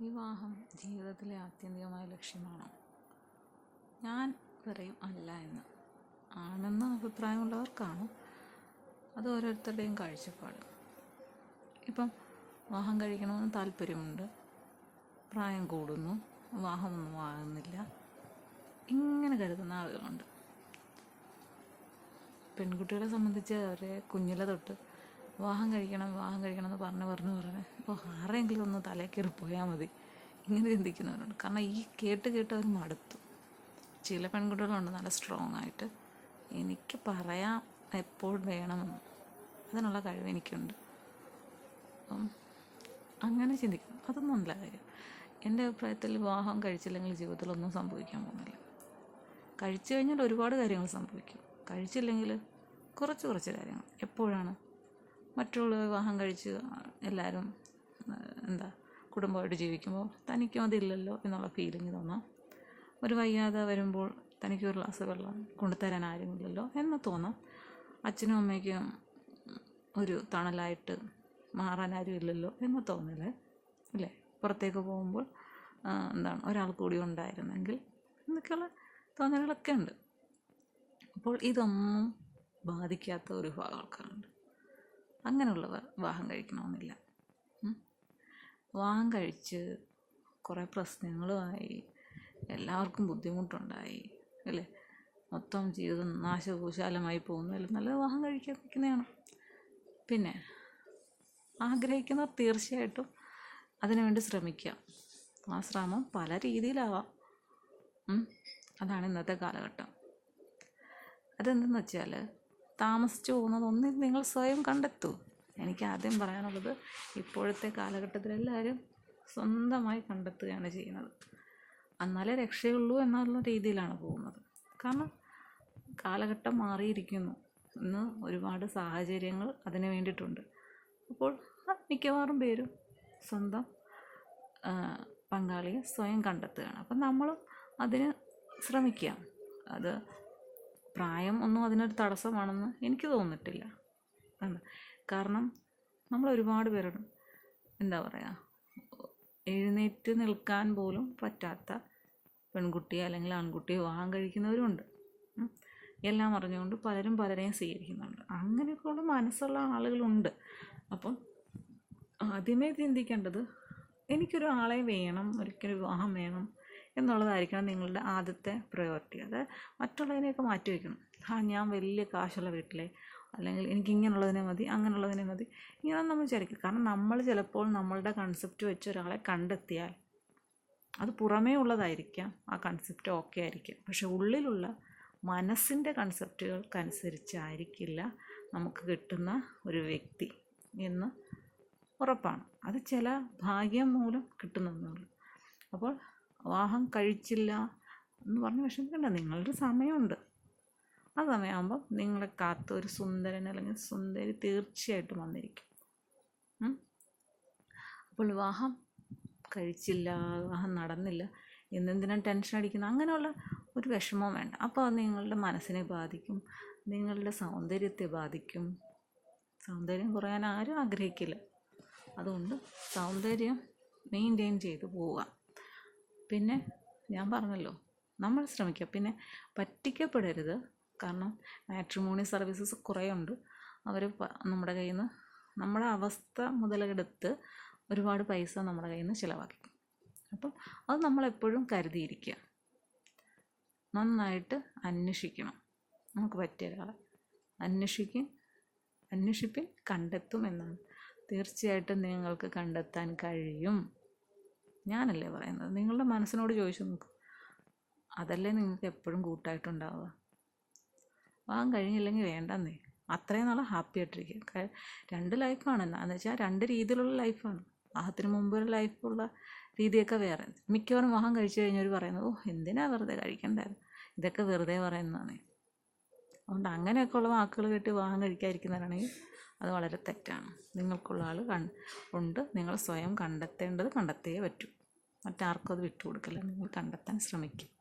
വിവാഹം ജീവിതത്തിലെ ആത്യന്തികമായ ലക്ഷ്യമാണോ. ഞാൻ പറയും അല്ല എന്ന്. ആണെന്ന് അഭിപ്രായമുള്ളവർക്കാണ് അത് ഓരോരുത്തരുടെയും കാഴ്ചപ്പാട്. ഇപ്പം വിവാഹം കഴിക്കണമെന്ന് താല്പര്യമുണ്ട്. പ്രായം കൂടുന്നു. വിവാഹമൊന്നും ആകുന്നില്ല. ഇങ്ങനെ കരുതുന്ന ആളുകളുണ്ട്. പെൺകുട്ടികളെ സംബന്ധിച്ച് അവരെ കുഞ്ഞിലെ തൊട്ട് വിവാഹം കഴിക്കണം വിവാഹം കഴിക്കണം എന്ന് പറഞ്ഞ് പറഞ്ഞ് പറഞ്ഞ്. ഇപ്പോൾ ആരെങ്കിലും ഒന്ന് തലേ കയറി പോയാൽ മതി. ഇങ്ങനെ ചിന്തിക്കുന്നവരുണ്ട്. കാരണം ഈ കേട്ട് കേട്ട് അവർ മടുത്തു. ചില പെൺകുട്ടികളുണ്ട് നല്ല സ്ട്രോങ് ആയിട്ട്. എനിക്ക് പറയാം എപ്പോൾ വേണമെന്ന്. അതിനുള്ള കഴിവ് എനിക്കുണ്ട്. അപ്പം അങ്ങനെ ചിന്തിക്കണം അതൊന്നും നല്ല കാര്യം. എന്റെ അഭിപ്രായത്തിൽ വിവാഹം കഴിച്ചില്ലെങ്കിൽ ജീവിതത്തിൽ ഒന്നും സംഭവിക്കാൻ പോകുന്നില്ല. കഴിച്ചു കഴിഞ്ഞാൽ ഒരുപാട് കാര്യങ്ങൾ സംഭവിക്കും. കഴിച്ചില്ലെങ്കിൽ കുറച്ച് കുറച്ച് കാര്യങ്ങൾ. എപ്പോഴാണ്? മറ്റുള്ള വിവാഹം കഴിച്ച് എല്ലാവരും എന്താ കുടുംബമായിട്ട് ജീവിക്കുമ്പോൾ തനിക്കും അതില്ലല്ലോ എന്നുള്ള ഫീലിംഗ് തോന്നാം. ഒരു വയ്യാതെ വരുമ്പോൾ തനിക്ക് ഒരു ഗ്ലാസ് വെള്ളം കൊണ്ടുതരാൻ ആരുമില്ലല്ലോ എന്ന് തോന്നാം. അച്ഛനും അമ്മയ്ക്കും ഒരു തണലായിട്ട് മാറാൻ ആരുമില്ലല്ലോ എന്ന് തോന്നൽ അല്ലേ? പുറത്തേക്ക് പോകുമ്പോൾ എന്താണ് ഒരാൾ കൂടി ഉണ്ടായിരുന്നെങ്കിൽ എന്നൊക്കെയുള്ള തോന്നലുകളൊക്കെ ഉണ്ട്. അപ്പോൾ ഇതൊന്നും ബാധിക്കാത്ത ഒരു വിഭാഗം ആൾക്കാരുണ്ട്. അങ്ങനെയുള്ളവർ വിവാഹം കഴിക്കണമെന്നില്ല. വിവാഹം കഴിച്ച് കുറേ പ്രശ്നങ്ങളുമായി എല്ലാവർക്കും ബുദ്ധിമുട്ടുണ്ടായി അല്ലേ? മൊത്തം ജീവിതം നാശഭൂശാലമായി പോകുന്നതിൽ നല്ല വിവാഹം കഴിക്കാതിരിക്കുന്നതാണ് പിന്നെ ആഗ്രഹിക്കുന്നവർ തീർച്ചയായിട്ടും അതിനുവേണ്ടി ശ്രമിക്കുക. ആ ശ്രമം പല രീതിയിലാവാം. അതാണ് ഇന്നത്തെ കാലഘട്ടം. അതെന്തെന്ന് വെച്ചാൽ താമസിച്ചു പോകുന്നതൊന്നും നിങ്ങൾ സ്വയം കണ്ടെത്തൂ. എനിക്ക് ആദ്യം പറയാനുള്ളത് ഇപ്പോഴത്തെ കാലഘട്ടത്തിൽ എല്ലാവരും സ്വന്തമായി കണ്ടെത്തുകയാണ് ചെയ്യുന്നത്. എന്നാലേ രക്ഷയുള്ളൂ എന്നുള്ള രീതിയിലാണ് പോകുന്നത്. കാരണം കാലഘട്ടം മാറിയിരിക്കുന്നു. ഇന്ന് ഒരുപാട് സാഹചര്യങ്ങൾ അതിന് വേണ്ടിയിട്ടുണ്ട്. അപ്പോൾ മിക്കവാറും പേരും സ്വന്തം പങ്കാളിയെ സ്വയം കണ്ടെത്തുകയാണ്. അപ്പം നമ്മളും അതിന് ശ്രമിക്കാം അത് പ്രായം ഒന്നും അതിനൊരു തടസ്സമാണെന്ന് എനിക്ക് തോന്നിട്ടില്ല. കാരണം നമ്മൾ ഒരുപാട് പേരുണ്ട് എന്താ പറയുക എഴുന്നേറ്റ് നിൽക്കാൻ പോലും പറ്റാത്ത പെൺകുട്ടിയെ അല്ലെങ്കിൽ ആൺകുട്ടിയെ വിവാഹം കഴിക്കുന്നവരുണ്ട്. എല്ലാം അറിഞ്ഞുകൊണ്ട് പലരും പലരെയും സ്വീകരിക്കുന്നുണ്ട്. അങ്ങനെയൊക്കെയുള്ള മനസ്സുള്ള ആളുകളുണ്ട്. അപ്പം ആദ്യമേ ചിന്തിക്കേണ്ടത് എനിക്കൊരു ആളെ വേണം ഒരിക്കലും വിവാഹം വേണം എന്നുള്ളതായിരിക്കണം നിങ്ങളുടെ ആദ്യത്തെ പ്രയോറിറ്റി അത് മറ്റുള്ളതിനെയൊക്കെ മാറ്റി വയ്ക്കണം ആ ഞാൻ വലിയ കാശുള്ള വീട്ടിലെ അല്ലെങ്കിൽ എനിക്ക് ഇങ്ങനെയുള്ളതിനെ മതി അങ്ങനെയുള്ളതിനെ മതി ഇങ്ങനെ നമ്മൾ വിചാരിക്കും കാരണം നമ്മൾ ചിലപ്പോൾ നമ്മളുടെ കൺസെപ്റ്റ് വെച്ച് ഒരാളെ കണ്ടെത്തിയാൽ അത് പുറമേ ഉള്ളതായിരിക്കാം ആ കൺസെപ്റ്റ് ഓക്കെ ആയിരിക്കാം. പക്ഷെ ഉള്ളിലുള്ള മനസ്സിന്റെ കൺസെപ്റ്റുകൾക്കനുസരിച്ചായിരിക്കില്ല നമുക്ക് കിട്ടുന്ന ഒരു വ്യക്തി എന്ന് ഉറപ്പാണ്. അത് ചില ഭാഗ്യം മൂലം കിട്ടുന്നതെന്നുള്ളൂ അപ്പോൾ വിവാഹം കഴിച്ചില്ല എന്ന് പറഞ്ഞ് വിഷമിക്കണ്ട. നിങ്ങളുടെ സമയമുണ്ട്. ആ സമയമാകുമ്പോൾ നിങ്ങളെ കാത്ത് ഒരു സുന്ദരൻ അല്ലെങ്കിൽ സുന്ദരി തീർച്ചയായിട്ടും വന്നിരിക്കും. അപ്പോൾ വിവാഹം കഴിച്ചില്ല വിവാഹം നടന്നില്ല എന്നെന്തിനാണ് ടെൻഷൻ അടിക്കുന്നത്? അങ്ങനെയുള്ള ഒരു വിഷമവും വേണ്ട. അപ്പോൾ നിങ്ങളുടെ മനസ്സിനെ ബാധിക്കും നിങ്ങളുടെ സൗന്ദര്യത്തെ ബാധിക്കും. സൗന്ദര്യം കുറയാൻ ആരും ആഗ്രഹിക്കില്ല. അതുകൊണ്ട് സൗന്ദര്യം മെയിന്റെയിൻ ചെയ്ത് പോവുക. പിന്നെ ഞാൻ പറഞ്ഞല്ലോ നമ്മൾ ശ്രമിക്കുക. പിന്നെ പറ്റിക്കപ്പെടരുത്. കാരണം മാട്രിമോണി സർവീസസ് കുറേ ഉണ്ട് അവർ നമ്മുടെ കയ്യിൽ നിന്ന് നമ്മുടെ അവസ്ഥ മുതലെടുത്ത് ഒരുപാട് പൈസ നമ്മുടെ കയ്യിൽ നിന്ന് ചിലവാക്കി. അപ്പം അത് നമ്മളെപ്പോഴും കരുതിയിരിക്കുക. നന്നായിട്ട് അന്വേഷിക്കണം. നമുക്ക് പറ്റിയ ഒരാളെ അന്വേഷിക്കും അന്വേഷിപ്പിൻ കണ്ടെത്തും എന്നാണ്. തീർച്ചയായിട്ടും നിങ്ങൾക്ക് കണ്ടെത്താൻ കഴിയും. ഞാനല്ലേ പറയുന്നത്? നിങ്ങളുടെ മനസ്സിനോട് ചോദിച്ചു നോക്കും. അതല്ലേ നിങ്ങൾക്ക് എപ്പോഴും കൂട്ടായിട്ടുണ്ടാവുക? വാങ്ങാൻ കഴിഞ്ഞില്ലെങ്കിൽ വേണ്ടെന്നേ. അത്രയും നാളെ ഹാപ്പി ആയിട്ടിരിക്കുക. രണ്ട് ലൈഫാണ് എന്ന് വെച്ചാൽ രണ്ട് രീതിയിലുള്ള ലൈഫാണ് വിവാഹത്തിന് മുമ്പൊരു ലൈഫുള്ള രീതിയൊക്കെ വേറെ. മിക്കവാറും വിവാഹം കഴിച്ചു കഴിഞ്ഞവർ പറയുന്നത് ഓ എന്തിനാ വെറുതെ കഴിക്കണ്ടായിരുന്നു ഇതൊക്കെ വെറുതെ പറയുന്നതാണ്. അതുകൊണ്ട് അങ്ങനെയൊക്കെ ഉള്ള വാക്കുകൾ കേട്ട് വിവാഹം കഴിക്കാതിരിക്കുന്നവരാണെങ്കിൽ അത് വളരെ തെറ്റാണ്. നിങ്ങൾക്കുള്ള ആൾ കൺ ഉണ്ട്. നിങ്ങൾ സ്വയം കണ്ടെത്തേണ്ടത് കണ്ടെത്തിയേ പറ്റൂ. മറ്റാർക്കും അത് വിട്ടുകൊടുക്കില്ല. നിങ്ങൾ കണ്ടെത്താൻ ശ്രമിക്കും.